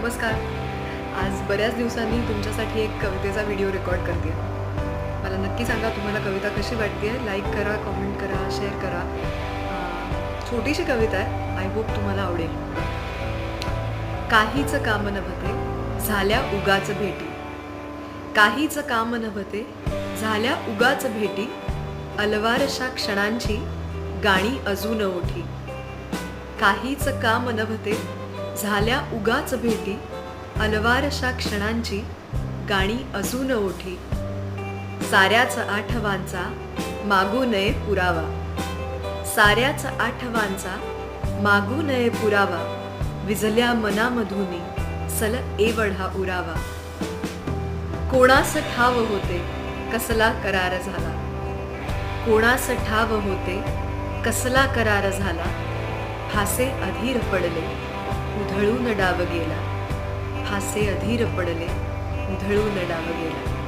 नमस्कार. आज बऱ्याच दिवसांनी तुमच्यासाठी एक कवितेचा व्हिडिओ रेकॉर्ड करते. मला नक्की सांगा तुम्हाला कविता कशी वाटते? लाईक करा कमेंट करा शेअर करा. छोटीशी कविता आहे. आय होप तुम्हाला आवडेल. काहीच काम नव्हते झाल्या उगाच भेटी. काहीच काम नव्हते झाल्या उगाच भेटी. अलवारशा क्षणांची गाणी अजून ओठी. काहीच काम नव्हते झाल्या उगाच भेटी. अलवारशा क्षणांची गाणी अजून ओठी. साऱ्याच आठवांचा मागू नये पुरावा. साऱ्याच आठवांचा मागू नये पुरावा. विजल्या मनामधून सल एवढा उरावा. कोणास ठाव होते कसला करार झाला? कोणास ठाव होते कसला करार झाला? फासे अधीर पडले. उधळून डाव गेला. फासे अधीर पडले उधळून डाव गेला.